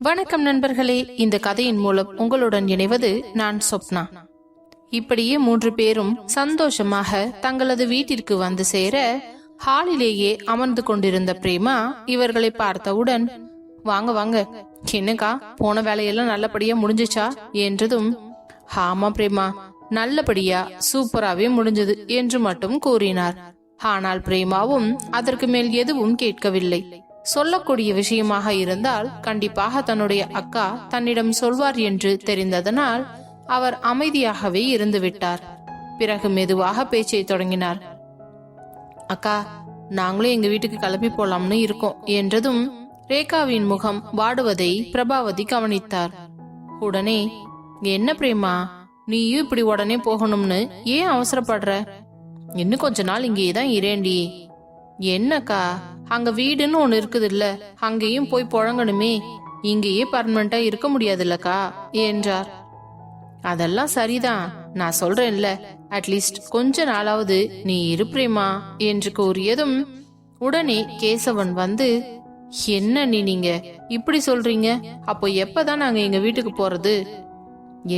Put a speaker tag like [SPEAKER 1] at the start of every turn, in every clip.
[SPEAKER 1] வணக்கம் நண்பர்களே இந்த கதையின் மூலம் உங்களுடன் இணைவது நான் சொப்னா. இப்படியே மூன்று பேரும் சந்தோஷமாக தங்களது வீட்டிற்கு வந்து சேர ஹாலிலேயே அமர்ந்து கொண்டிருந்த பிரேமா இவர்களை பார்த்தவுடன் வாங்க வாங்க என்னக்கா போன வேலையெல்லாம் நல்லபடியா முடிஞ்சுச்சா? என்றதும் ஆமா பிரேமா நல்லபடியா சூப்பராவே முடிஞ்சது என்று மட்டும் கூறினார். ஆனால் பிரேமாவும் அதற்கு மேல் எதுவும் கேட்கவில்லை. சொல்லக்கூடிய விஷயமாக இருந்தால் கண்டிப்பாக தன்னுடைய அக்கா தன்னிடம் சொல்வார் என்று தெரிந்ததனால் அவர் அமைதியாகவே இருந்து விட்டார் பிறகு மெதுவாக பேச்சை தொடங்கினார். அக்கா நாங்களும் எங்க வீட்டுக்கு கிளம்பி போலாம்னு இருக்கோம் என்றதும் ரேகாவின் முகம் வாடுவதை பிரபாவதி கவனித்தார். உடனே என்ன பிரேமா நீயும் இப்படி உடனே போகணும்னு ஏன் அவசரப்படுற? இன்னும் கொஞ்ச நாள் இங்கேயே தான் இரேண்டி என்னக்கா அங்க வீடுன்னு ஒண்ணு இருக்குது இல்ல அங்கேயும் போய் புழங்கணுமே. இங்கேயே பர்மனண்டா இருக்க முடியாதுல்லக்கா என்றார். அதெல்லாம் சரிதான். நான் சொல்றேன்ல. அட்லீஸ்ட் கொஞ்ச நாளாவது நீ இருப்பிரேமா என்று கூறியதும் உடனே கேசவன் வந்து என்ன நீ நீங்க? இப்படி சொல்றீங்க? அப்போ எப்பதான் நாங்க எங்க வீட்டுக்கு போறது?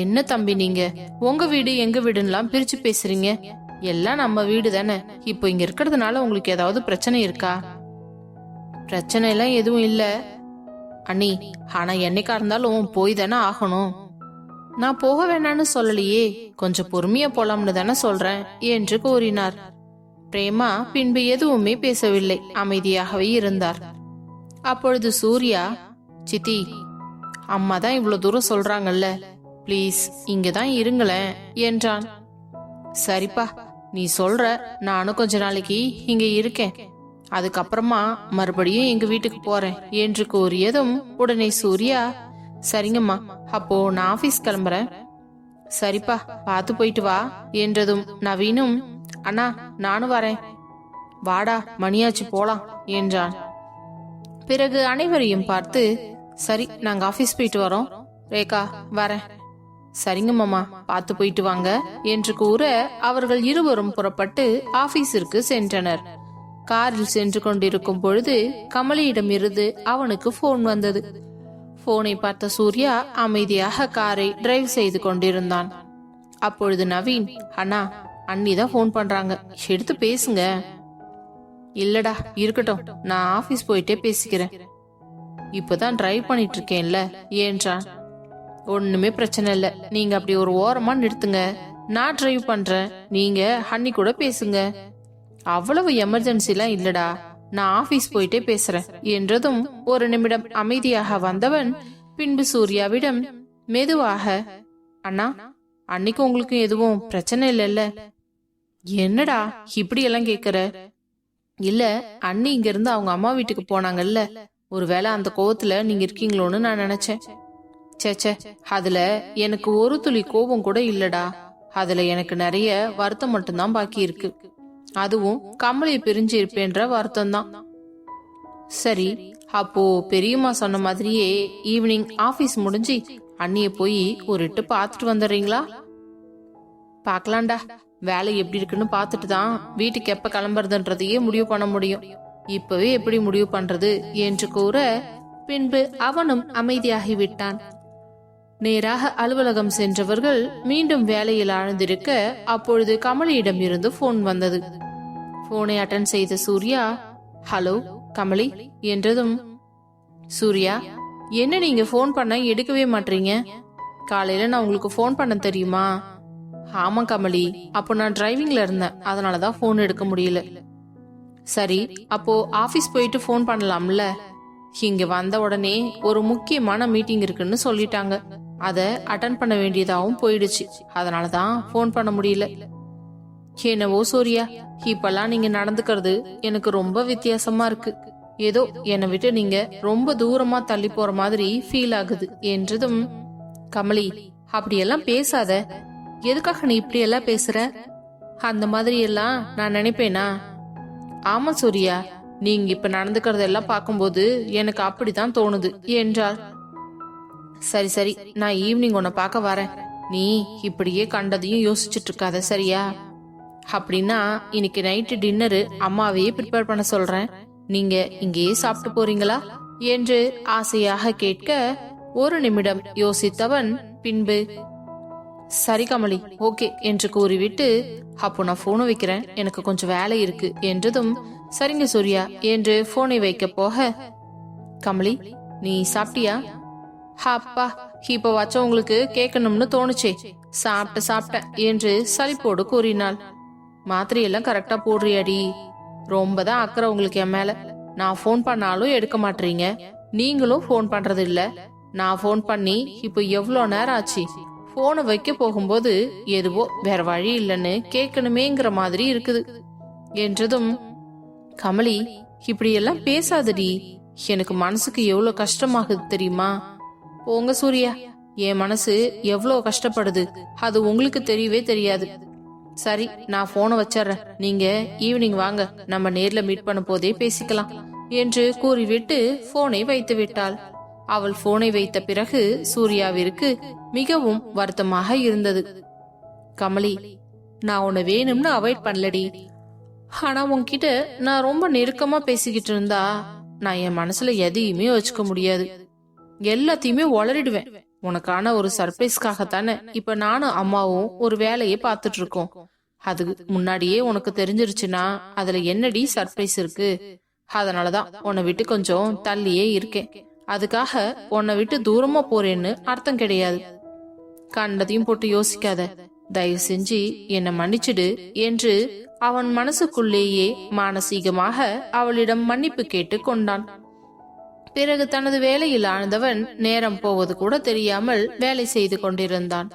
[SPEAKER 1] என்ன தம்பி நீங்க? உங்க வீடு எங்க வீடுன்னெல்லாம் பிரிச்சு பேசுறீங்க? எல்லாம் நம்ம வீடு தானே இப்போ இங்க இருக்கிறதுனால உங்களுக்கு ஏதாவது பிரச்சனை இருக்கா? பிரச்சனை எல்லாம் எதுவும் இல்ல. அண்ணி ஆனா என்னைக்கா இருந்தாலும் போய் தானே ஆகணும். நான் போக வேணான்னு சொல்லலையே கொஞ்சம் பொறுமையா போலாம்னு தானே சொல்றேன் என்று கூறினார். பிரேமா பின்பு எதுவுமே பேசவில்லை அமைதியாகவே இருந்தார். அப்பொழுது சூர்யா சித்தி அம்மா தான் இவ்வளவு தூரம் சொல்றாங்கல்ல ப்ளீஸ் இங்கதான் இருங்களேன் என்றான். சரிப்பா நீ சொல்ற நானும் கொஞ்ச நாளைக்கு இங்க இருக்கேன். அதுக்கப்புறமா மறுபடியும் எங்க வீட்டுக்கு போறேன் என்று கூறியதும் உடனே சூர்யா சரிங்கம்மா அப்போ நான் ஆபீஸ் கிளம்புறேன். சரிப்பா பார்த்து போயிட்டு வா என்றதும் நவீனும் அண்ணா நானும் வரேன். வாடா மணியாச்சு போலாம் என்றான். பிறகு அனைவரையும் பார்த்து சரி நாங்க ஆபீஸ் போயிட்டு வரோம். ரேகா வரேன். சரிங்க மாமா பார்த்து போயிட்டு வாங்க என்று கூற அவர்கள் இருவரும் புறப்பட்டு ஆபீஸிற்கு சென்றனர். காரில் சென்று கொண்டிருக்கும் பொழுது கமலியிடம் இருந்து அவனுக்கு போன் வந்தது. போனை பார்த்த சூர்யா அமைதியாக காரை டிரைவ் செய்து கொண்டிருந்தான். அப்பொழுது நவீன் அண்ணா அண்ணி தான் போன் பண்றாங்க. எடுத்து பேசுங்க. இல்லடா இருக்கட்டும். நான் ஆபீஸ் போயிட்டே பேசிக்கிறேன். இப்பதான் டிரைவ் பண்ணிட்டு இருக்கேன்ல ஏன்றான் ஒண்ணுமே பிரச்சனை இல்ல. நீங்க அப்படி ஒரு ஓரமா நிறுத்துங்க. நான் டிரைவ் பண்றேன். நீங்க ஹன்னி கூட பேசுங்க. அவ்வளவு எமர்ஜென்சிலாம் இல்லடா. நான் ஆபீஸ் போயிட்டே பேசுறேன். என்றதும் ஒரு நிமிடம் அமைதியாக வந்தவன் பின்பு சூர்யாவிடம் மெதுவாக அண்ணா அன்னைக்கு உங்களுக்கு எதுவும் பிரச்சனை இல்லைல்ல? என்னடா இப்படி எல்லாம் கேக்குற? இல்ல அண்ணி இங்க இருந்து அவங்க அம்மா வீட்டுக்கு போனாங்கல்ல. ஒருவேளை அந்த கோவத்துல நீங்க இருக்கீங்களோன்னு நான் நினைச்சேன். சேச்சே அதுல எனக்கு ஒரு துளி கோபம் கூட இல்லடா. அதுல எனக்கு நிறைய வருத்தம் மட்டும்தான் பாக்கி இருக்கு. அதுவும் கமலை பிரிஞ்சு இருப்பேன்ற வருத்தம் தான் சரி அப்போ பெரியம்மா சொன்ன மாதிரியே ஈவினிங் ஆபீஸ் முடிஞ்சு அண்ணிய போய் ஒரு இட்டு பாத்துட்டு வந்துடுறீங்களா? பாக்கலாம்டா வேலை எப்படி இருக்குன்னு பார்த்துட்டு தான் வீட்டுக்கு எப்ப கிளம்புறதுன்றதையே முடிவு பண்ண முடியும். இப்பவே எப்படி முடிவு பண்றது என்று கூற பின்பு அவனும் அமைதியாகி விட்டான். நேராக அலுவலகம் சென்றவர்கள் மீண்டும் வேலையில் ஆழ்ந்திருக்க அப்பொழுது கமலியிடம் இருந்து போன் வந்தது. போனை அட்டன் செய்த சூர்யா ஹலோ கமலி என்றதும் சூர்யா என்ன நீங்க ஃபோன் பண்ண எடுக்கவே மாட்டீங்க காலையில நான் உங்களுக்கு ஃபோன் பண்ண தெரியுமா? ஆமா கமலி அப்போ நான் டிரைவிங்ல இருந்தேன் அதனாலதான் ஃபோன் எடுக்க முடியல. சரி அப்போ ஆபீஸ் போயிட்டு ஃபோன் பண்ணலாம்ல? இங்க வந்த உடனே ஒரு முக்கியமான மீட்டிங் இருக்குன்னு சொல்லிட்டாங்க. அதை அட்டன் பண்ண வேண்டியதாகவும் போயிடுச்சு. அதனாலதான் ஃபோன் பண்ண முடியல. என்னவோ சூர்யா இப்பெல்லாம் நீங்க நடந்துக்கிறது எனக்கு ரொம்ப வித்தியாசமா இருக்கு. ஏதோ என்னை விட்டு நீங்க ரொம்ப தூரமா தள்ளி போற மாதிரி ஃபீல் ஆகுது என்றதும் கமலி அப்படியெல்லாம் பேசாத. எதுக்காக நீ இப்படி எல்லாம் பேசுற? அந்த மாதிரி எல்லாம் நான் நினைப்பேனா? ஆமா சூர்யா நீங்க இப்ப நடந்துக்கிறதெல்லாம் பார்க்கும்போது எனக்கு அப்படிதான் தோணுது என்றார் சரி சரி. நான் ஈவினிங் உன்னை பார்க்க வரேன். நீ இப்படியே கண்டதையும் யோசிச்சுட்டு இருக்காத சரியா? அப்படின்னா இன்னைக்கு நைட்டு டின்னரு அம்மாவையே ப்ரிப்பேர் பண்ண சொல்றேன். நீங்க இங்கேயே சாப்பிட்டு போறீங்களா? என்று ஆசையாக கேட்க ஒரு நிமிடம் யோசித்தவன் பின்பு சரி கமலி ஓகே என்று கூறிவிட்டு அப்போ நான் போனை வைக்கிறேன். எனக்கு கொஞ்சம் வேலை இருக்கு என்றதும் சரிங்க சூர்யா என்று போனை வைக்க போக கமலி நீ சாப்பிட்டியா? ஹாப்பா இப்ப வச்சவங்களுக்கு கேட்கணும்னு தோணுச்சே. சாப்பிட்ட சாப்பிட்டேன் என்று சலிப்போடு கூறினாள். மாத்திரையெல்லாம் கரெக்டா போடுறியாடி. ரொம்ப தான் அக்கறை உங்களுக்கு என் மேல. நான் ஃபோன் பண்ணாலும் எடுக்க மாட்டீங்க நீங்களும் ஃபோன் பண்றது இல்ல நான் ஃபோன் பண்ணி இப்போ எவ்வளோ நேரம் ஆச்சு? ஃபோனை வைக்க போகும்போது எதுவோ வேற வழி இல்லைன்னு கேட்கணுமேங்கிற மாதிரி இருக்குது. என்றதும் கமலி இப்படியெல்லாம் பேசாதடி. எனக்கு மனசுக்கு எவ்வளவு கஷ்டமாகுது தெரியுமா? போங்க சூர்யா. என் மனசு எவ்வளவு கஷ்டப்படுது. அது உங்களுக்கு தெரியவே தெரியாது. சரி நான் போனை வச்சிடுறேன் நீங்க ஈவினிங் வாங்க. நம்ம நேர்ல மீட் பண்ண போதே பேசிக்கலாம் என்று கூறிவிட்டு போனை வைத்து விட்டாள். அவள் போனை வைத்த பிறகு சூர்யாவிற்கு மிகவும் வருத்தமாக இருந்தது. கமலி நான் உன்னை வேணும்னு அவாய்ட் பண்ணலடி. ஆனா உன்கிட்ட நான் ரொம்ப நெருக்கமா பேசிக்கிட்டு இருந்தா நான் என் மனசுல எதையுமே வச்சுக்க முடியாது. எல்லாத்தையுமே உளறிடுவேன் உனக்கான ஒரு சர்ப்ரைஸ்க்காக தானே இப்ப நானும் அம்மாவும் ஒரு வேலையை பார்த்துட்டு இருக்கோம் அது முன்னாடியே உனக்கு தெரிஞ்சிருச்சுன்னா அதுல என்னடி சர்ப்ரைஸ் இருக்கு? அதனாலதான் உன்னை விட்டு கொஞ்சம் தள்ளியே இருக்கேன். அதுக்காக உன்னை விட்டு தூரமா போறேன்னு அர்த்தம் கிடையாது. கண்டதையும் போட்டு யோசிக்காத. தயவு செஞ்சு என்னை மன்னிச்சிடு என்று அவன் மனசுக்குள்ளேயே மானசீகமாக அவளிடம் மன்னிப்பு கேட்டு கொண்டான். பிறகு தனது வேலையில் ஆழ்ந்தவன் நேரம் போவது கூட தெரியாமல் வேலை செய்து கொண்டிருந்தான்.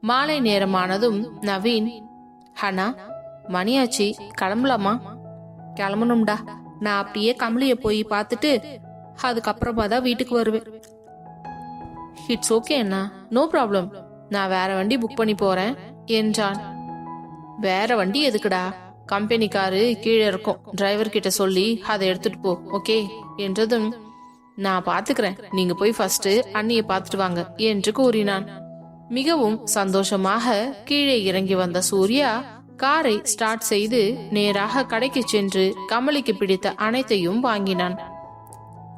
[SPEAKER 1] மாலை நேரமானதும் நவீன் ஹனா மணியாச்சி கிளம்பலாமா? கிளம்பணும்டா. நான் அப்படியே கமலிய போய் பார்த்துட்டு அதுக்கப்புறமா தான் வீட்டுக்கு வருவேன். இட்ஸ் ஓகே அண்ணா. நோ ப்ராப்ளம் நான் வேற வண்டி புக் பண்ணி போறேன் என்றான். வேற வண்டி எதுக்குடா? கம்பெனி காரு கீழே இருக்கும். டிரைவர் கிட்ட சொல்லி அதை எடுத்துட்டு போ ஓகே என்றதும் நான் பாத்துக்கிறேன். நீங்க போய் ஃபர்ஸ்ட் அண்ணிய பாத்துட்டு வாங்க என்று கூறினான். மிகவும் சந்தோஷமாக கீழே இறங்கி வந்த சூர்யா காரை ஸ்டார்ட் செய்து நேராக கடைக்கு சென்று கமலிக்கு பிடித்த அனைத்தையும் வாங்கினான்.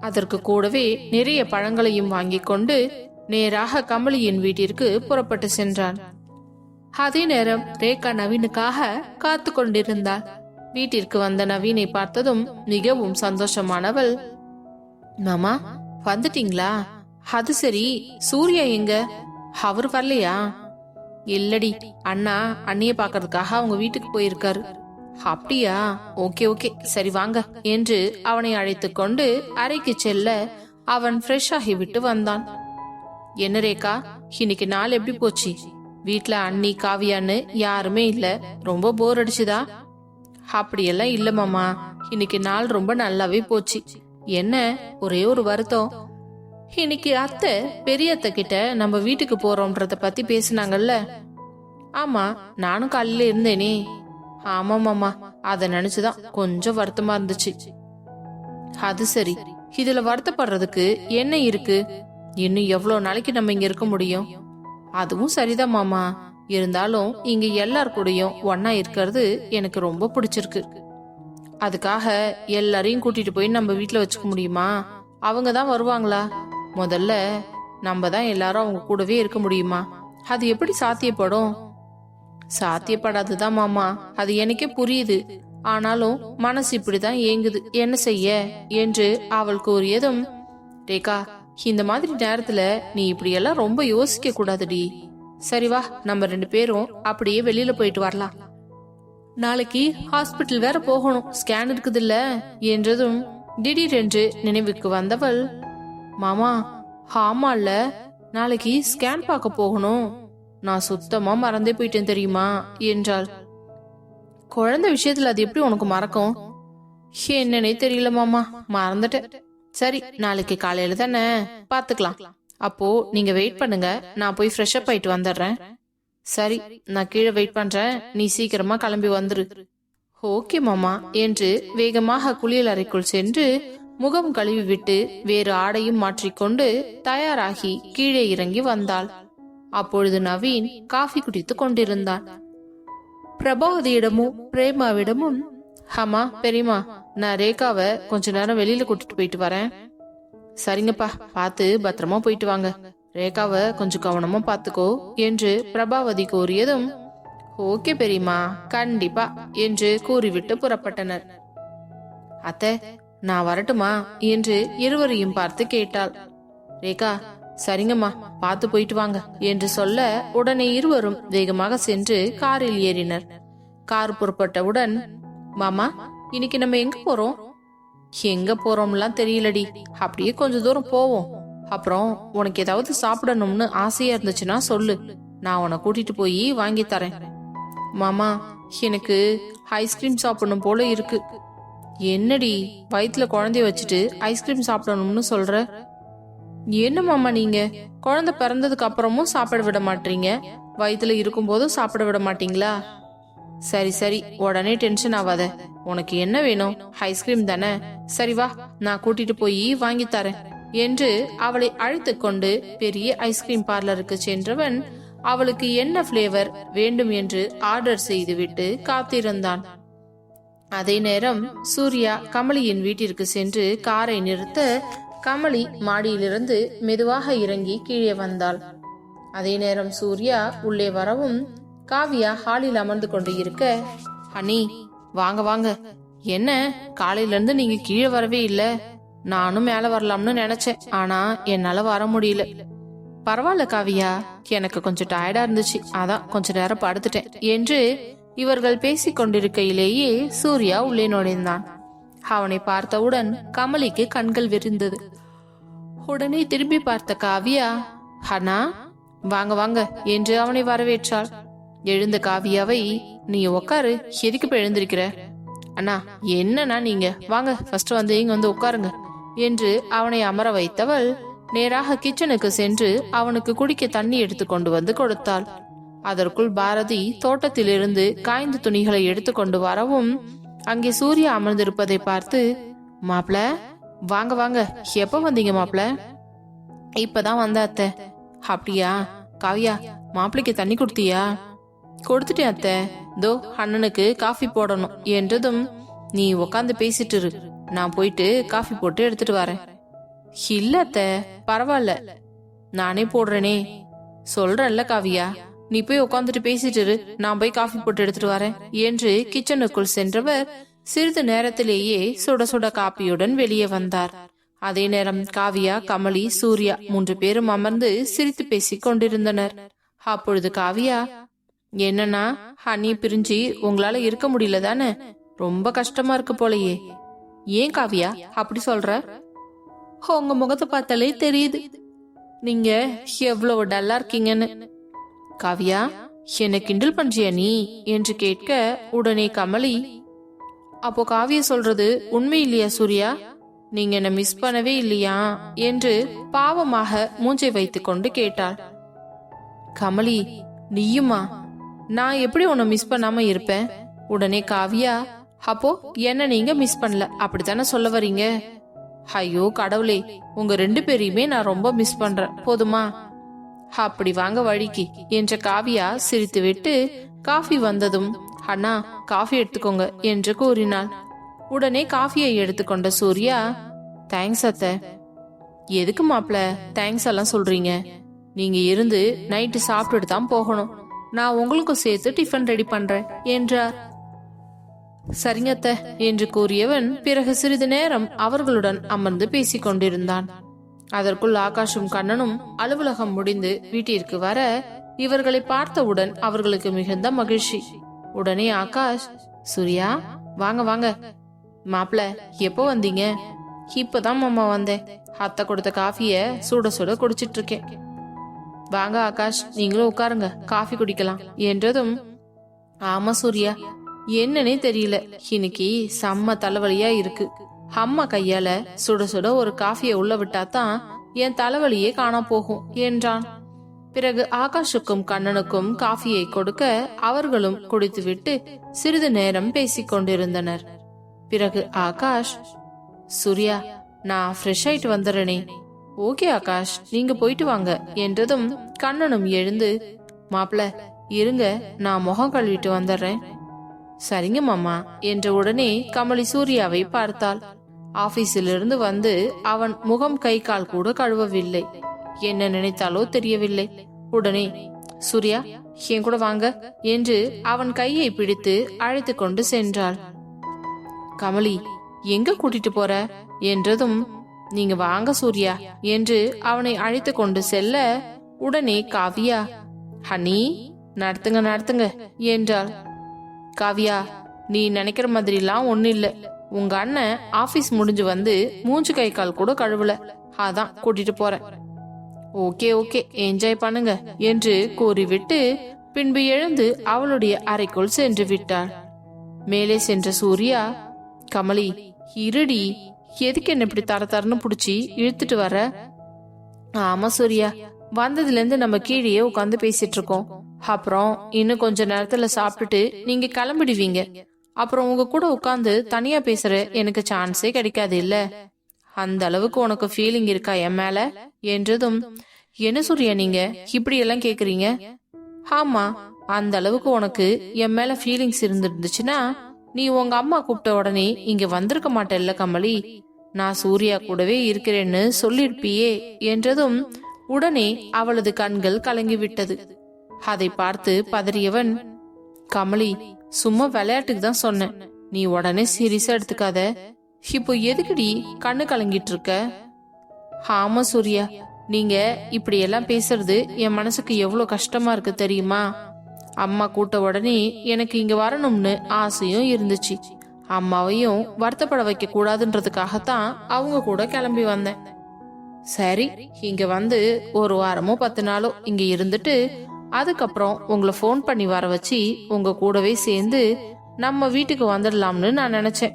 [SPEAKER 1] அதற்கு கூடவே நிறைய பழங்களையும் வாங்கிக் கொண்டு நேராக கமலியின் வீட்டிற்கு புறப்பட்டு சென்றான். அதே நேரம் ரேகா நவீனுக்காக காத்து கொண்டிருந்தாள். வீட்டிற்கு வந்த நவீனை பார்த்ததும் மிகவும் சந்தோஷமானவள் மாமா வந்துட்டீங்களா? அது சரி சூர்யா எங்க? அவர் வரலையா? இல்லடி அண்ணா அண்ணிய பாக்குறதுக்காக அவங்க வீட்டுக்கு போயிருக்காரு. அப்படியா? ஓகே ஓகே சரி வாங்க என்று அவனை அழைத்து கொண்டு அறைக்கு செல்ல அவன் ஃப்ரெஷ் ஆகிவிட்டு வந்தான். என்ன ரேகா இன்னைக்கு நாள் எப்படி போச்சு? வீட்டுல அண்ணி காவியான்னு யாருமே இல்ல ரொம்ப போர் அடிச்சுதா? அப்படியெல்லாம் இல்ல மாமா இன்னைக்கு நாள் ரொம்ப நல்லாவே போச்சு. என்ன? ஒரே ஒரு வருத்தம். இன்னைக்கு அத்தை பெரிய அத்தை கிட்ட நம்ம வீட்டுக்கு போறோம்ன்றத பத்தி பேசுனாங்கல்ல? ஆமா நானும் காலையில இருந்தேனே. ஆமா மாமா அத நினைச்சுதான் கொஞ்சம் வருத்தமா இருந்துச்சு. அது சரி இதுல வருத்தப்படுறதுக்கு என்ன இருக்கு? இன்னும் எவ்வளவு நாளைக்கு நம்ம இங்க இருக்க முடியும்? அதுவும் சரிதான் மாமா. இருந்தாலும் இங்க எல்லார் கூடயும் ஒன்னா இருக்கிறது எனக்கு ரொம்ப பிடிச்சிருக்கு. அதுக்காக எல்லாரையும் கூட்டிட்டு போய் நம்ம வீட்டில் வச்சுக்க முடியுமா? அவங்க தான் வருவாங்களா? முதல்ல நம்ம தான் எல்லாரும் அவங்க கூடவே இருக்க முடியுமா? அது எப்படி சாத்தியப்படும்? சாத்தியப்படாதுதான் மாமா. அது எனக்கே புரியுது. ஆனாலும் மனசு இப்படிதான் ஏங்குது. என்ன செய்ய? என்று அவள் கூறியதும் ரேகா இந்த மாதிரி நேரத்துல நீ இப்படியெல்லாம் ரொம்ப யோசிக்க கூடாதுடி. சரி வா நம்ம ரெண்டு பேரும் அப்படியே வெளியில போயிட்டு வரலாம். நாளைக்கு ஹாஸ்பிட்டல் வேற போகணும். ஸ்கேன் இருக்குதுல்ல? என்றதும் திடீரென்று நினைவுக்கு வந்தவள் மாமா ஆமால்ல நாளைக்கு ஸ்கேன் பார்க்க போகணும். நான் சுத்தமா மறந்தே போயிட்டேன் தெரியுமா? என்றாள். குழந்தை விஷயத்துல அது எப்படி உனக்கு மறக்கும்? என்னன்னே தெரியல மாமா. மறந்துட்டேன். சரி நாளைக்கு காலையில தானே. பாத்துக்கலாம் அப்போ நீங்க வெயிட் பண்ணுங்க. நான் போய் ஃப்ரெஷ் அப் ஆயிட்டு வந்துடுறேன். சரி நான் கீழே வெயிட் பண்றேன். நீ சீக்கிரமா கிளம்பி வந்துரு. ஓகே மாமா என்று வேகமாக குளியல் அறைக்குள் சென்று முகம் கழுவி விட்டு வேறு ஆடையும் மாற்றிக்கொண்டு தயாராகி கீழே இறங்கி வந்தாள். அப்பொழுது நவீன் காஃபி குடித்துக் கொண்டிருந்தான். பிரபாவதியிடமும் பிரேமாவிடமும் ஆமா பெரியமா நான் ரேகாவை கொஞ்ச நேரம் வெளியில கூட்டிட்டு போயிட்டு வரேன். சரிங்கப்பா பார்த்து பத்திரமா போயிட்டு வாங்க. ரேகாவை கொஞ்சம் கவனமா பாத்துக்கோ என்று பிரபாவதி கூறியதும் ஓகே பெரியம்மா கண்டிப்பா என்று கூறிவிட்டு புறப்பட்டனர். அத்தை நான் வரட்டுமா? என்று இருவரையும் பார்த்து கேட்டாள். ரேகா சரிங்கம்மா பார்த்து போயிட்டு வாங்க என்று சொல்ல உடனே இருவரும் வேகமாக சென்று காரில் ஏறினர். கார் புறப்பட்டவுடன் மாமா இன்னைக்கு நம்ம எங்க போறோம்? எங்க போறோம்லாம் தெரியலடி அப்படியே கொஞ்ச தூரம் போவோம் அப்புறம் உனக்கு ஏதாவது சாப்பிடணும்னு ஆசையா இருந்துச்சுன்னா சொல்லு. நான் உன்னை கூட்டிட்டு போய் வாங்கி தரேன். மாமா எனக்கு ஐஸ்கிரீம் சாப்பிடணும் போல இருக்கு. என்னடி வயிற்றுல குழந்தைய வச்சுட்டு ஐஸ்கிரீம் சாப்பிடணும்னு சொல்ற? என்ன மாமா நீங்க? குழந்தை பிறந்ததுக்கு அப்புறமும் சாப்பிட விட மாட்டீங்க. இருக்கும் இருக்கும்போதும் சாப்பிட விட மாட்டீங்களா? சரி சரி உடனே டென்ஷன் ஆகாத உனக்கு என்ன வேணும்? ஐஸ்கிரீம் தானே? சரி வா நான் கூட்டிட்டு போய் வாங்கி தரேன். என்று அவளை அழைத்து கொண்டு பெரிய ஐஸ்கிரீம் பார்லருக்கு சென்றவன் அவளுக்கு என்ன ஃப்ளேவர் வேண்டும் என்று ஆர்டர் செய்துவிட்டு காத்திருந்தான். அதே நேரம் சூர்யா கமலியின் வீட்டிற்கு சென்று காரை நிறுத்த கமலி மாடியிலிருந்து மெதுவாக இறங்கி கீழே வந்தாள். அதே நேரம் சூர்யா உள்ளே வரவும் காவியா ஹாலில் அமர்ந்து கொண்டு இருக்க ஹனி வாங்க வாங்க. என்ன? காலையில இருந்து நீங்க கீழே வரவே இல்லை. நானும் மேல வரலாம்னு நினைச்சேன். ஆனா என்னால வர முடியல. பரவாயில்ல காவியா. எனக்கு கொஞ்சம் டயர்டா இருந்துச்சு. அதான் கொஞ்ச நேரம் படுத்துட்டேன். என்று இவர்கள் பேசிக் கொண்டிருக்கையிலேயே சூர்யா உள்ளே நுழைந்தான். அவனை பார்த்தவுடன் கமலிக்கு கண்கள் விரிந்தது. உடனே திரும்பி பார்த்த காவியா ஹனா வாங்க வாங்க என்று அவனை வரவேற்றாள். எழுந்த காவியாவை நீ உக்காரு எதுக்கு இப்ப எழுந்திருக்கிற? அண்ணா என்னண்ணா நீங்க? வாங்க ஃபர்ஸ்ட் வந்து இங்க வந்து உட்காருங்க என்று அவனை அமர வைத்தவள் நேராக கிச்சனுக்கு சென்று அவனுக்கு குடிக்க தண்ணி எடுத்து கொண்டு வந்து கொடுத்தாள். அதற்குள் பாரதி தோட்டத்திலிருந்து காய்ந்த துணிகளை எடுத்துக்கொண்டு வரவும் அங்கே சூர்யா அமர்ந்திருப்பதை பார்த்து மாப்ள வாங்க வாங்க எப்ப வந்தீங்க மாப்ள இப்பதான் வந்த அத்தை. அப்படியா? காவியா மாப்பிளைக்கு தண்ணி கொடுத்தியா? கொடுத்துட்டேன் அத்தை. தோ அண்ணனுக்கு காஃபி போடணும். என்றதும் நீ உக்காந்து பேசிட்டு இரு. நான் போயிட்டு காஃபி போட்டு எடுத்துட்டு வரேன். இல்ல அத்த பரவாயில்ல. நானே போடுறேனே. சொல்றேன்ல காவியா நீ போய் உட்காந்துட்டு பேசிட்டு இரு. நான் போய் காஃபி போட்டு எடுத்துட்டு வரேன் என்று கிச்சனுக்குள் சென்றவர் சிறிது நேரத்திலேயே சுட சுட காப்பியுடன் வெளியே வந்தார். அதே நேரம் காவியா கமலி சூர்யா மூன்று பேரும் அமர்ந்து சிரித்து பேசிக் கொண்டிருந்தனர். அப்பொழுது காவியா என்னன்னா ஹனி பிரிஞ்சு உங்களால இருக்க முடியல தானே? ரொம்ப கஷ்டமா இருக்கு போலயே. ஏன் காவியா அப்படி சொல்ற? உங்க முகத்தை பார்த்தாலே தெரியுது. நீங்க எவ்வளவு டல்லா இருக்கீங்கன்னு. காவியா என்ன கிண்டல் பண்றியா நீ? என்று கேட்க உடனே கமலி அப்போ காவியா சொல்றது உண்மை இல்லையா சூர்யா? நீங்க என்ன மிஸ் பண்ணவே இல்லையா? என்று பாவமாக மூஞ்சை வைத்துக் கொண்டு கேட்டாள். கமலி நீயுமா? நான் எப்படி உன்னை மிஸ் பண்ணாம இருப்பேன்? உடனே காவியா அப்போ என்ன நீங்க மிஸ் பண்ணல? அப்படித்தானே சொல்ல வரீங்க? ஐயோ கடவுளே உங்க ரெண்டு பேரையுமே நான் ரொம்ப மிஸ் பண்றேன். போதுமா? அப்படி வாங்க வழிக்கு என்ற காவியா சிரித்துவிட்டு காஃபி வந்ததும் அண்ணா காஃபி எடுத்துக்கோங்க என்று கூறினாள். உடனே காஃபியை எடுத்துக்கொண்ட சூர்யா தேங்க்ஸ் அத்தை. எதுக்கு மாப்ள தேங்க்ஸ் எல்லாம் சொல்றீங்க. நீங்க இருந்து நைட்டு சாப்பிட்டுட்டு தான் போகணும். நான் உங்களுக்கும் சேர்த்து டிஃபன் ரெடி பண்றேன் என்றார். சரிங்கத்த என்று கூறியவன் பிறகு சிறிது நேரம் அவர்களுடன் அமர்ந்து பேசிக் கொண்டிருந்தான். அதற்குள் ஆகாஷும் கண்ணனும் அலுவலகம் முடிந்து வீட்டிற்கு வர இவர்களை பார்த்தவுடன் அவர்களுக்கு மிகுந்த மகிழ்ச்சி. உடனே ஆகாஷ் சூர்யா வாங்க வாங்க. மாப்பிள எப்போ வந்தீங்க? இப்பதான் மாமா வந்தேன். அத்தை கொடுத்த காஃபிய சுட சுட குடிச்சிட்டு இருக்கேன் வாங்க ஆகாஷ் நீங்களும் உட்காருங்க. காஃபி குடிக்கலாம். என்றதும் ஆமா சூர்யா. என்னன்னே தெரியல. இன்னைக்கு செம்ம தலைவலியா இருக்கு. அம்மா கையால சுட சுட ஒரு காஃபியை உள்ள விட்டாதான் என் தலைவலியே காணா போகும் என்றான். பிறகு ஆகாஷுக்கும் கண்ணனுக்கும் காஃபியை கொடுக்க அவர்களும் குடித்துவிட்டு சிறிது நேரம் பேசிக் கொண்டிருந்தனர். பிறகு ஆகாஷ் சூர்யா நான் ஃப்ரெஷ் ஆயிட்டு வந்துடுறேனே. ஓகே ஆகாஷ் நீங்க போயிட்டு வாங்க என்றதும் கண்ணனும் எழுந்து மாப்பிள இருங்க நான் முகம் கழுவிட்டு வந்துடுறேன். சரிங்க மாமா என்ற உடனே கமலி சூர்யாவை பார்த்தாள். ஆபீஸிலிருந்து வந்து அவன் முகம் கை கால் கூட கழுவவில்லை. என்ன நினைத்தாலோ தெரியவில்லை. உடனே சூர்யா என் கூட வாங்க என்று அவன் கையை பிடித்து அழைத்து கொண்டு சென்றாள். கமலி எங்க கூட்டிட்டு போற? என்றதும் நீங்க வாங்க சூர்யா என்று அவனை அழைத்து கொண்டு செல்ல உடனே காவியா ஹனி நடத்துங்க நடத்துங்க என்றாள். காவியா நீ நினைக்கிற மாதிரிலாம் ஒண்ணு இல்ல. உங்க அண்ணன் ஆபீஸ் முடிஞ்சு வந்து மூஞ்சு கை கால் கூட கழுவல. அதான் கூட்டிட்டு போறேன். ஓகே ஓகே என்ஜாய் பண்ணுங்க என்று கூறிவிட்டு பின்பு எழுந்து அவளுடைய அறைக்குள் சென்று விட்டாள். மேலே சென்ற சூர்யா கமலி இருடி எதுக்கு என்ன இப்படி தர தரன்னு பிடிச்சி இழுத்துட்டு வர? ஆமா சூர்யா வந்ததுல இருந்து நம்ம கீழேயே உட்காந்து பேசிட்டு இருக்கோம். அப்புறம் இன்னும் கொஞ்ச நேரத்துல சாப்பிட்டுட்டு நீங்க கிளம்பிடுவீங்க. அப்புறம் உங்க கூட உட்காந்து தனியா பேசுற எனக்கு சான்ஸே கிடைக்காது இல்ல. அந்த அளவுக்கு உனக்கு ஃபீலிங் இருக்கா என் மேல? என்றதும் என்ன சூர்யா நீங்க? இப்படி எல்லாம் கேக்குறீங்க? ஆமா அந்த அளவுக்கு உனக்கு என் மேல ஃபீலிங்ஸ் இருந்துருந்துச்சுன்னா நீ உங்க அம்மா கூப்பிட்ட உடனே இங்க வந்திருக்க மாட்டேல்ல கமலி? நான் சூர்யா கூடவே இருக்கிறேன்னு சொல்லிருப்பியே? என்றதும் உடனே அவளது கண்கள் கலங்கி விட்டது. அதை பார்த்து பதறியவன் கமலி சும்மா விளையாட்டுக்கு தான் சொன்னேன். நீ உடனே சீரியஸா எடுத்துக்காத. இப்போ எதுக்குடி கண்ணு கலங்கிட்டு இருக்க ஆமா சூர்யா நீங்க இப்படி எல்லாம் பேசுறது என் மனசுக்கு எவ்வளவு கஷ்டமா இருக்கு தெரியுமா? அம்மா கூட்ட உடனே எனக்கு இங்க வரணும்னு ஆசையும் இருந்துச்சு. அம்மாவையும் வருத்தப்பட வைக்க கூடாதுன்றதுக்காகத்தான் அவங்க கூட கிளம்பி வந்தேன். சரி இங்க வந்து ஒரு வாரமோ பத்து நாளோ இங்க இருந்துட்டு அதுக்கப்புறம் உங்களை ஃபோன் பண்ணி வர வச்சு உங்க கூடவே சேர்ந்து நம்ம வீட்டுக்கு வந்துடலாம்னு நான் நினைச்சேன்.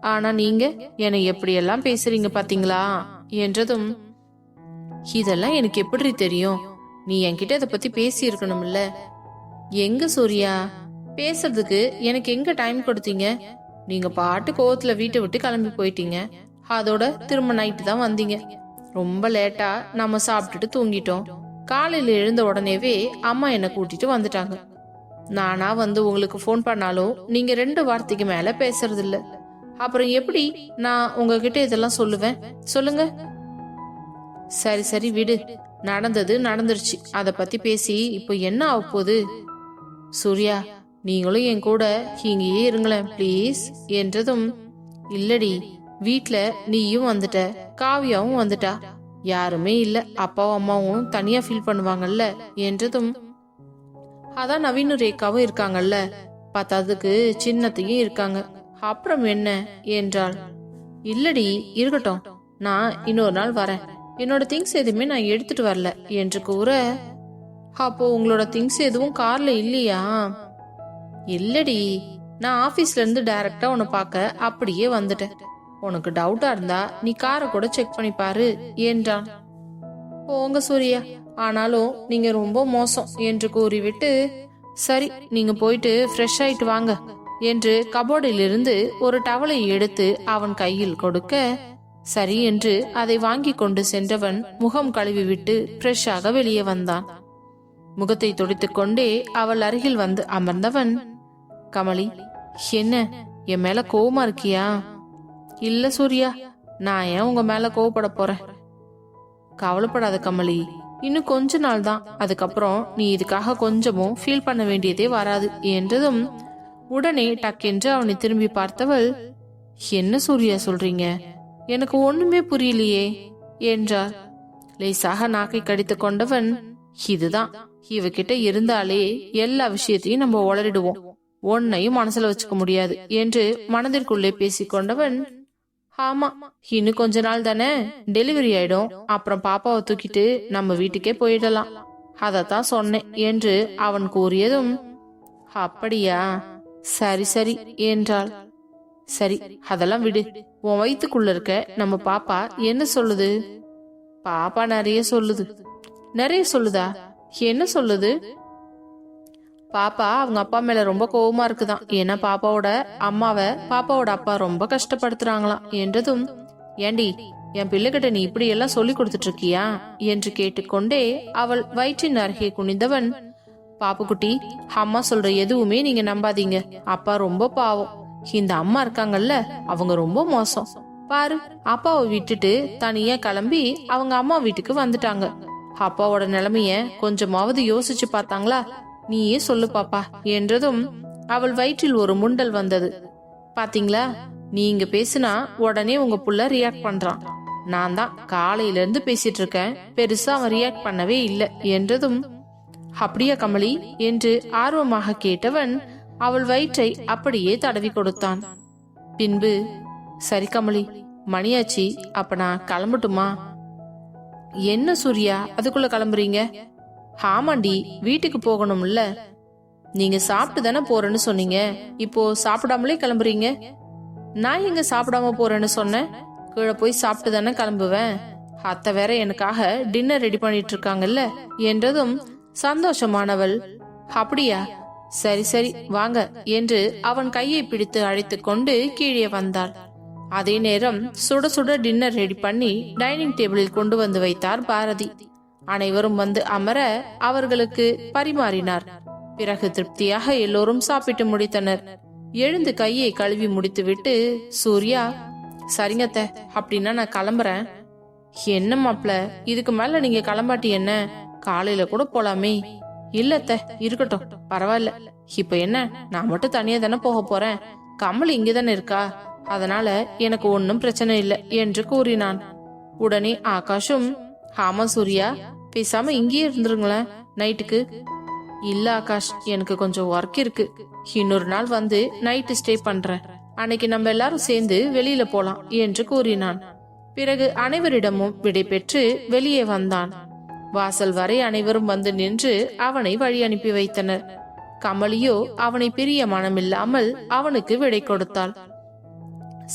[SPEAKER 1] ஆனா நீங்க என்னை எப்படியெல்லாம் பேசுறீங்க பாத்தீங்களா? என்றதும் இதெல்லாம் எனக்கு எப்படி தெரியும்? நீ என்கிட்ட இதை பத்தி பேசி இருக்கணும்ல எங்க சூர்யா? பேசுறதுக்கு எனக்கு எங்க டைம் கொடுத்தீங்க? நீங்க பாட்டு கோவத்துல வீட்டை விட்டு கிளம்பி போயிட்டீங்க. அதோட திரும்ப நைட்டு தான் வந்தீங்க. ரொம்ப லேட்டா நம்ம சாப்பிட்டுட்டு தூங்கிட்டோம். காலையில் எழுந்த உடனேவே அம்மா என்னை கூட்டிட்டு வந்துட்டாங்க. நானா வந்து உங்களுக்கு ஃபோன் பண்ணாலும் நீங்க ரெண்டு வார்த்தைக்கு மேல பேசுறது இல்ல அப்புறம் எப்படி நான் உங்ககிட்ட இதெல்லாம் சொல்லுவேன்? சொல்லுங்க. சரி சரி விடு. நடந்தது நடந்துருச்சு. அத பத்தி பேசி இப்போ என்ன ஆக போகுது சூர்யா நீங்களும் என் கூட இங்கேயே இருங்களேன் ப்ளீஸ் என்றதும் இல்லடி வீட்ல நீயும் வந்துட்ட காவியாவும் வந்துட்டா. யாருமே இல்ல. அப்பாவும் அம்மாவும் தனியா ஃபீல் பண்ணுவாங்கல்ல. என்றதும் அதான் நவீன ரேகாவும் இருக்காங்கல்ல. பத்தாததுக்கு சின்னத்தையும் இருக்காங்க. அப்புறம் என்ன? என்றாள். இல்லடி இருக்கட்டும். நான் இன்னொரு நாள் வரேன். என்னோட திங்ஸ் எதுவுமே நான் எடுத்துட்டு வரல. என்று கூற அப்போ உங்களோட திங்ஸ் எதுவும் கார்ல இல்லையா? இல்லடி. நான் ஆபீஸ்ல இருந்து டைரக்டா உன்னை பார்க்க அப்படியே வந்துட்டேன். உனக்கு டவுட்டா இருந்தா நீ காரை கூட செக் பண்ணி பாரு என்றான் போங்க சூர்யா. ஆனாலும் நீங்க ரொம்ப மோசம் என்று கூறிவிட்டு சரி நீங்க போயிட்டு ஃப்ரெஷ் ஆயிட்டு வாங்க என்று கபோர்டிலிருந்து ஒரு டவலை எடுத்து அவன் கையில் கொடுக்க சரி என்று அதை வாங்கி கொண்டு சென்றவன் முகம் கழுவிவிட்டு ஃப்ரெஷ்ஷாக வெளியே வந்தான். முகத்தை துடைத்துக் கொண்டே அவள் அருகில் வந்து அமர்ந்தவன் கமலி என்ன? என் மேல கோவமா இருக்கியா? இல்ல சூர்யா நான் ஏன் உங்க மேல கோவப்பட போறேன்? கவலைப்படாத கமலி இன்னும் கொஞ்ச நாள் தான். அதுக்கப்புறம் நீ இதுக்காக கொஞ்சமும் ஃபீல் பண்ண வேண்டியதே வராது என்றதும் உடனே டக்கென்று அவனை திரும்பி பார்த்தவள் என்ன சூர்யா சொல்றீங்க? எனக்கு ஒண்ணுமே புரியலையே என்றார். லேசாக நாக்கை கடித்துக் கொண்டவன் இதுதான். இவகிட்ட இருந்தாலே எல்லா விஷயத்தையும் நம்ம உளறிடுவோம். ஒன்னையும் மனசுல வச்சுக்க முடியாது என்று மனதிற்குள்ளே பேசிக்கொண்டவன் ஆமா இன்னும் கொஞ்ச நாள் தானே டெலிவரி ஆயிடும். அப்புறம் பாப்பாவை தூக்கிட்டு நம்ம வீட்டுக்கே போயிடலாம். அதத்தான் சொன்னேன் என்று அவன் கூறியதும் அப்படியா? சரி சரி என்றாள். சரி அதெல்லாம் விடு. உன் வயிற்றுக்குள்ள இருக்க நம்ம பாப்பா என்ன சொல்லுது? பாப்பா நிறைய சொல்லுது. நிறைய சொல்லுதா? என்ன சொல்லுது? பாப்பா அவங்க அப்பா மேல ரொம்ப கோவமா இருக்குதான். ஏன்னா பாப்பாவோட அம்மாவை பாப்பாவோட அப்பா ரொம்ப கஷ்டப்படுத்துறாங்களாம். என்றதும் ஏண்டி என் பிள்ளைகிட்ட நீ இப்படி எல்லாம் சொல்லி கொடுத்துட்டு இருக்கியா என்று கேட்டுக்கொண்டே அவள் வயிற்றின் அருகே குனிந்தவன் பாப்புக்குட்டி அம்மா சொல்ற எதுவுமே நீங்க நம்பாதீங்க. அப்பா ரொம்ப பாவம். இந்த அம்மா இருக்காங்கல்ல அவங்க ரொம்ப மோசம். பாரு அப்பாவை விட்டுட்டு தனியா கிளம்பி அவங்க அம்மா வீட்டுக்கு வந்துட்டாங்க. அப்பாவோட நிலைமைய கொஞ்சமாவது யோசிச்சு பார்த்தாங்களா? நீயே சொல்லு பாப்பா என்றதும் அவள் வயிற்றில் ஒரு முண்டல் வந்தது. பாத்தீங்களா? நீங்க பேசுனா உடனே உங்க புள்ள ரியாக்ட் பண்றான். நான் தான் காலையில இருந்து பேசிட்டு இருக்கேன் பெருசா அவன் ரியாக்ட் பண்ணவே இல்லை என்றதும் அப்படியா கமலி? என்று ஆர்வமாக கேட்டவன் அவள் வயிற்றை அப்படியே தடவி கொடுத்தான். பின்பு சரி கமலி மணியாச்சி அப்ப நான் கிளம்பட்டுமா? என்ன சூர்யா அதுக்குள்ள கிளம்புறீங்க? ஆமாண்டி வீட்டுக்கு போகணும்ல. நீங்க சாப்பிட்டு தானே போறேன்னு சொன்னீங்க. இப்போ சாப்பிடாமலே கிளம்புறீங்க? நான் எங்க சாப்பிடாம போறேன்னு சொன்னேன். கீழே போய் சாப்பிட்டு தானே கிளம்புவேன். அத்தை வேற எனக்காக டின்னர் ரெடி பண்ணிட்டு இருக்காங்கல்ல. என்றதும் சந்தோஷமானவள் அப்படியா? சரி சரி வாங்க என்று அவன் கையை பிடித்து அழைத்து கொண்டு கீழே வந்தாள். அதே நேரம் சுட சுட டின்னர் ரெடி பண்ணி டைனிங் டேபிளில் கொண்டு வந்து வைத்தார் பாரதி. அனைவரும் வந்து அமர அவர்களுக்கு பரிமாறினார். பிறகு திருப்தியாக எல்லோரும் சாப்பிட்டு முடித்தனர். எழுந்து கையை கழுவி முடித்துவிட்டு சூர்யா சரிங்கத்த அப்படின்னா நான் கிளம்புறேன். என்ன மாப்ள இதுக்கு மேல நீங்க கிளம்பாட்டி என்ன? காலையில கூட போலாமே. இல்லத்த இருக்கட்டும் பரவாயில்ல. இப்ப என்ன நான் மட்டும் தனியா தானே போக போறேன். கமல் இங்கதானே இருக்கா? அதனால எனக்கு ஒன்னும் பிரச்சனை இல்லை என்று கூறினான். உடனே ஆகாஷும் ஆமா சூர்யா பேசாம இங்கேயே இருந்துருங்களேன். நைட்டுக்கு. இல்ல ஆகாஷ் எனக்கு கொஞ்சம் ஒர்க் இருக்கு. இன்னொரு நாள் வந்து நைட்டு ஸ்டே பண்றேன். அன்னைக்கு நம்ம எல்லாரும் சேர்ந்து வெளியில போலாம் என்று கூறினான். பிறகு அனைவரிடமும் விடை பெற்று வெளியே வந்தான். வாசல் வரை அனைவரும் வந்து நின்று அவனை வழி அனுப்பி வைத்தனர். கமலியோ அவனை பிரிய மனமில்லாமல் அவனுக்கு விடை கொடுத்தாள்.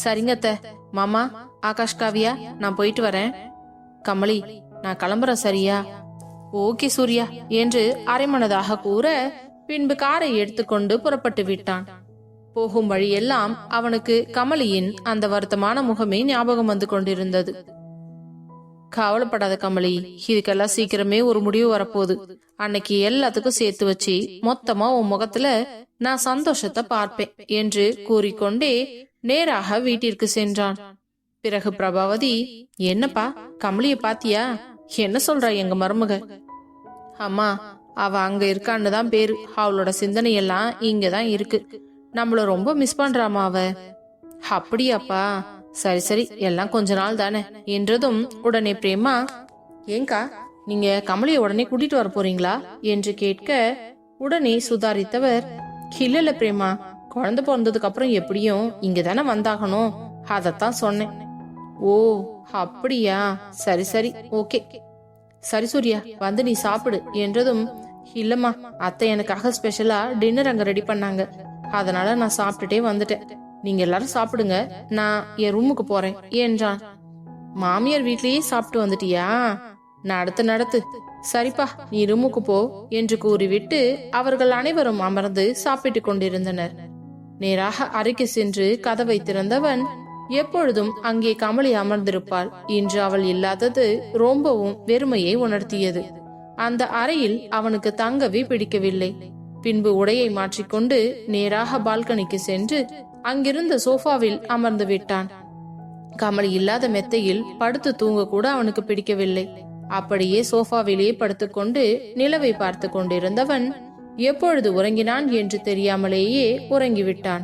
[SPEAKER 1] சரிங்கத்த மாமா ஆகாஷ் காவியா நான் போயிட்டு வரேன். கமலி நான் கிளம்புறேன் சரியா? ஓகே சூர்யா என்று அரைமனதாக கூற பின்பு காரை எடுத்துக்கொண்டு புறப்பட்டு விட்டான். போகும் வழியெல்லாம் அவனுக்கு கமலியின் அந்த வருத்தமான முகமே ஞாபகம் வந்து கொண்டிருந்தது. கவலைப்படாத கமலி இதுக்கெல்லாம் சீக்கிரமே ஒரு முடிவு வரப்போகுது. அன்னைக்கு எல்லாத்துக்கும் சேர்த்து வச்சு மொத்தமா உன் முகத்துல நான் சந்தோஷத்தை பார்ப்பேன் என்று கூறிக்கொண்டே நேராக வீட்டிற்கு சென்றான். பிறகு பிரபாவதி என்னப்பா கமலிய பாத்தியா? என்ன சொல்றா எங்க மருமக? அம்மா அவ அங்க இருக்கான்னு தான் பேரு. அவளோட சிந்தனை எல்லாம் இங்க தான் இருக்கு. நம்மள ரொம்ப மிஸ் பண்றாமா அவ. அப்படியாப்பா. சரி சரி. எல்லாம் கொஞ்ச நாள் தானே. என்றதும் உடனே பிரேமா ஏங்கா நீங்க கமலிய உடனே கூட்டிட்டு வர போறீங்களா? என்று கேட்க உடனே சுதாரித்தவர் இல்ல பிரேமா. குழந்தை பிறந்ததுக்கு அப்புறம் எப்படியும் இங்க தானே வந்தாகணும். அதத்தான் சொன்னேன். ஓ அப்படியா? சரி சரி. ஓகே. சரி சூர்யா வந்து நீ சாப்பிடு என்றதும் இல்லம்மா அத்தை எனக்காக ஸ்பெஷலா டின்னர் அங்க ரெடி பண்ணாங்க. அதனால நான் சாப்பிட்டுட்டே வந்துட்டேன். நீங்க எல்லாரும் சாப்பிடுங்க. நான் என் ரூமுக்கு போறேன் என்றான். மாமியார் வீட்லயே சாப்பிட்டு வந்துட்டியா? நடத்து நடத்து. சரிப்பா நீ ரூமுக்கு போ என்று கூறிவிட்டு அவர்கள் அனைவரும் அமர்ந்து சாப்பிட்டுக் கொண்டிருந்தனர். நேராக அறைக்கு சென்று கதவை திறந்தவன் எப்பொழுதும் அங்கே கமலி அமர்ந்திருப்பாள். இன்று அவள் இல்லாதது ரொம்பவும் வெறுமையை உணர்த்தியது. அந்த அறையில் அவனுக்கு தங்கவே பிடிக்கவில்லை. பின்பு உடையை மாற்றிக்கொண்டு நேராக பால்கனிக்கு சென்று அங்கிருந்த சோஃபாவில் அமர்ந்து விட்டான். கமல் இல்லாத மெத்தையில் படுத்து தூங்க கூட அவனுக்கு பிடிக்கவில்லை. அப்படியே சோஃபாவிலேயே படுத்துக்கொண்டு நிலவை பார்த்து கொண்டிருந்தவன் எப்பொழுது உறங்கினான் என்று தெரியாமலேயே உறங்கிவிட்டான்.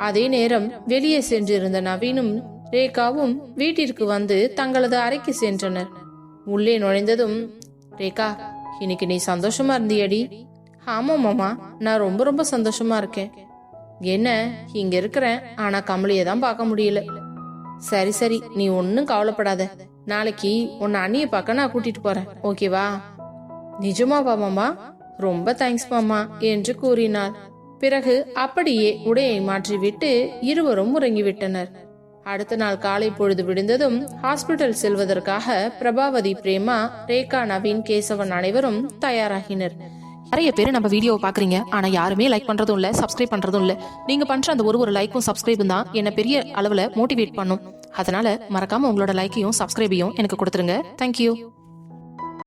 [SPEAKER 1] அதே நேரம் வெளியே சென்றிருந்த நவீனும் ரேகாவும் வீட்டிற்கு வந்து தங்களது அறைக்கு சென்றனர். உள்ளே நுழைந்ததும் ரேகா இன்னைக்கு நீ சந்தோஷமா இருந்தியடி. ஆமா மாமா. நான் ரொம்ப ரொம்ப சந்தோஷமா இருக்கேன். என்ன? இங்க இருக்கிறேன் ஆனா கமலியை தான் பார்க்க முடியல. சரி சரி. நீ ஒன்னும் கவலைப்படாத. நாளைக்கு உன்னை அண்ணிய பார்க்க நான் கூட்டிட்டு போறேன். ஓகேவா? நிஜமாவா மாமா? ரொம்ப தேங்க்ஸ் மாமா என்று கூறினாள். பிறகு அப்படியே உடையை மாற்றிவிட்டு இருவரும் உறங்கிவிட்டனர். அடுத்த நாள் காலை பொழுது விடிந்ததும் ஹாஸ்பிட்டல் செல்வதற்காக பிரபாவதி பிரேமா ரேகா நவீன் கேசவன் அனைவரும் தயாராகினர்.
[SPEAKER 2] நிறைய பேர் நம்ம வீடியோவை பாக்குறீங்க ஆனா யாருமே லைக் பண்றதும் இல்ல சப்ஸ்கிரைப் பண்றதும் இல்ல. நீங்க பண்ற அந்த ஒரு ஒரு லைக்கும் சப்ஸ்கிரைபும் தான் என்ன பெரிய அளவுல மோட்டிவேட் பண்ணும். அதனால மறக்காம உங்களோட லைக்கையும் சப்ஸ்கிரைபையும் எனக்கு கொடுத்துருங்க. தேங்க்யூ